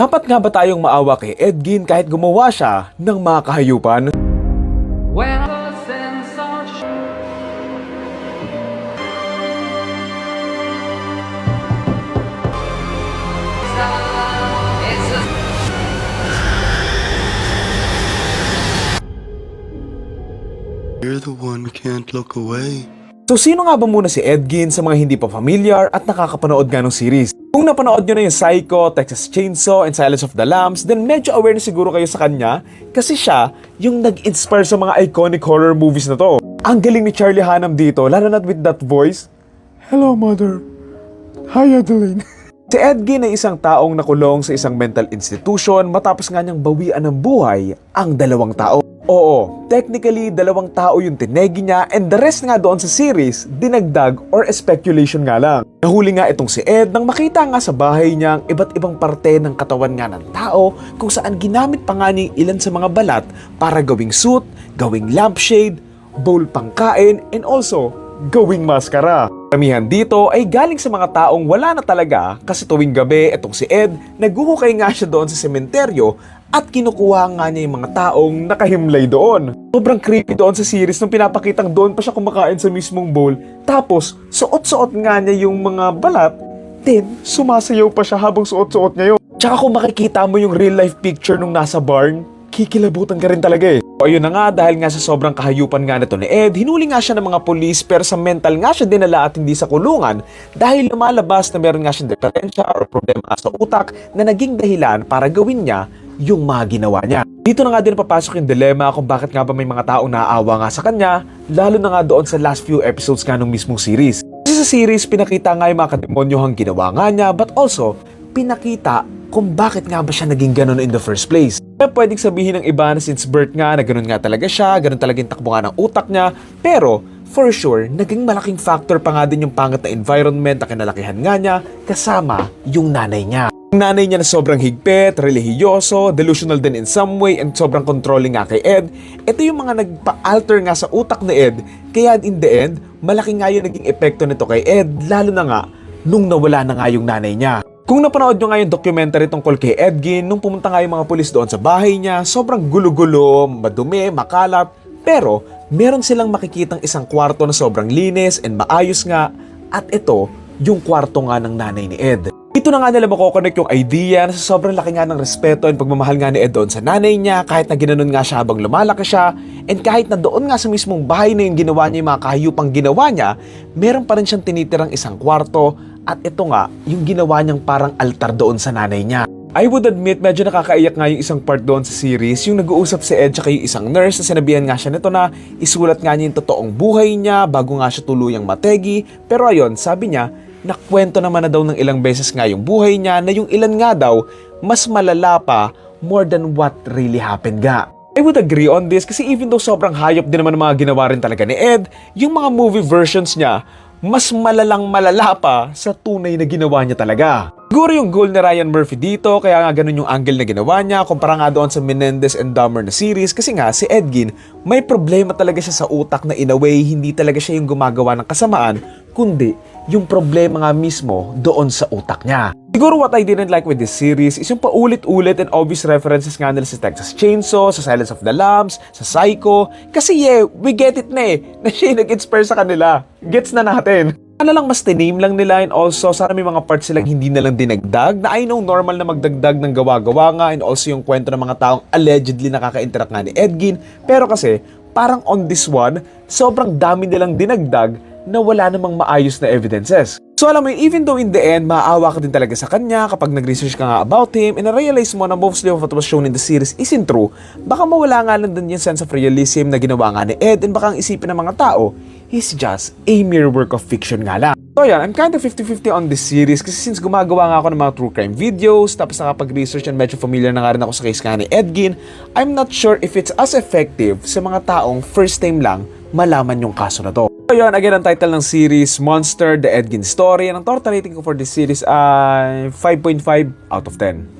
Dapat nga ba tayong maawa kay Edgin kahit gumawa siya ng mga kahayupan? A You're the one can't look away. So sino nga ba muna si Edgin sa mga hindi pa familiar at nakakapanood nga ng series? Kung napanood nyo na yung Psycho, Texas Chainsaw, and Silence of the Lambs, then medyo aware na siguro kayo sa kanya kasi siya yung nag-inspire sa mga iconic horror movies na to. Ang galing ni Charlie Hunnam dito, lalo na with that voice. Hello, mother. Hi, Adeline. Si Edgin ay isang taong nakulong sa isang mental institution matapos nga niyang bawian ng buhay ang dalawang tao. Oo, technically dalawang tao yung tinegi niya and the rest nga doon sa series, dinagdag or speculation nga lang. Nahuli nga itong si Ed nang makita nga sa bahay niya ang iba't ibang parte ng katawan nga ng tao kung saan ginamit pa nga niya ilan sa mga balat para gawing suit, gawing lampshade, bowl pangkain, and also gawing maskara. Karamihan dito ay galing sa mga taong wala na talaga kasi tuwing gabi itong si Ed, naghuhukay nga siya doon sa sementeryo at kinukuha nga niya yung mga taong nakahimlay doon. Sobrang creepy doon sa series nung pinapakitang doon pa siya kumakain sa mismong bowl. Tapos, suot-suot nga niya yung mga balat, then sumasayaw pa siya habang suot-suot niya yun. Tsaka kung makikita mo yung real life picture nung nasa barn, kikilabutan ka rin talaga eh. O ayun na nga, dahil nga sa sobrang kahayupan nga nito ni Ed, hinuli nga siya ng mga polis pero sa mental nga siya dinala at hindi sa kulungan dahil lumalabas na meron nga siyang diferensya or problema sa utak na naging dahilan para gawin niya yung mga ginawa niya. Dito na nga din papasok yung dilema kung bakit nga ba may mga taong naaawa nga sa kanya, lalo na nga doon sa last few episodes nga ng mismong series. Kasi sa series, pinakita nga yung mga kademonyohang ginawa nga niya, but also, pinakita kung bakit nga ba siya naging ganun in the first place. Kaya pwedeng sabihin ng iba na since birth nga na ganun nga talaga siya, ganun talaga yung takbo nga ng utak niya, pero for sure, naging malaking factor pa nga din yung pangat na environment na kinalakihan nga niya kasama yung nanay niya. Nanay niya na sobrang higpit, relihiyoso, delusional din in some way, and sobrang controlling nga kay Ed. Ito yung mga nagpa-alter nga sa utak ni Ed, kaya in the end, malaki nga yung naging epekto nito kay Ed, lalo na nga nung nawala na nga yung nanay niya. Kung napanood nyo nga yung documentary tungkol kay Edgin, nung pumunta nga yung mga pulis doon sa bahay niya, sobrang gulo-gulo, madumi, makalat, pero meron silang makikitang isang kwarto na sobrang linis and maayos nga, at ito, yung kwarto nga ng nanay ni Ed. Dito na nga nila makokonek yung idea na sa sobrang laki nga ng respeto and pagmamahal nga ni Ed doon sa nanay niya, kahit na ginanon nga siya habang lumalaki siya, and kahit na doon nga sa mismong bahay na yung ginawa niya yung mga kahayupang ginawa niya, meron pa rin siyang tinitirang isang kwarto, at ito nga, yung ginawa niyang parang altar doon sa nanay niya. I would admit, medyo nakakaiyak nga yung isang part doon sa series, yung nag-uusap si Ed tsaka yung isang nurse na sinabihan nga siya nito na isulat nga niya yung totoong buhay niya bago nga siya tuluyang mategi. Pero ayon, sabi niya, nakwento naman na daw ng ilang beses nga yung buhay niya na yung ilan nga daw, mas malala pa more than what really happened nga. I would agree on this kasi even though sobrang hayop din naman ng mga ginawa rin talaga ni Ed, yung mga movie versions niya, mas malalang malala pa sa tunay na ginawa niya talaga. Siguro yung goal ni Ryan Murphy dito, kaya nga ganun yung angle na ginawa niya, kumpara nga doon sa Menendez and Dahmer na series, kasi nga si Edgin, may problema talaga siya sa utak na in a way, hindi talaga siya yung gumagawa ng kasamaan, kundi yung problema nga mismo doon sa utak niya. Siguro what I didn't like with this series is yung paulit-ulit and obvious references nga nila sa Texas Chainsaw, sa Silence of the Lambs, sa Psycho. Kasi yeah, we get it na eh, na siya nag-inspire sa kanila. Gets na natin. Sana lang mas tiname lang nila and also sana may mga parts silang hindi na lang dinagdag na I know normal na magdagdag ng gawa-gawa nga and also yung kwento ng mga taong allegedly nakaka-interact nga ni Edgin. Pero kasi parang on this one, sobrang dami nilang dinagdag na wala namang maayos na evidences. So alam mo even though in the end, maawa ka din talaga sa kanya kapag nag-research ka nga about him and na-realize mo na mostly of what was shown in the series isn't true, baka mawala nga lang din yung sense of realism na ginawa nga ni Ed and baka ang isipin ng mga tao, he's just a mere work of fiction nga lang. So yan, I'm kind of 50-50 on this series kasi since gumagawa nga ako ng mga true crime videos, tapos nakapag-research and medyo familiar na nga rin ako sa case nga ni Edgin, I'm not sure if it's as effective sa mga taong first time lang malaman yung kaso na to. So yun, again, ang title ng series, Monster, The Edgin Story. And ang total rating ko for this series ay 5.5 out of 10.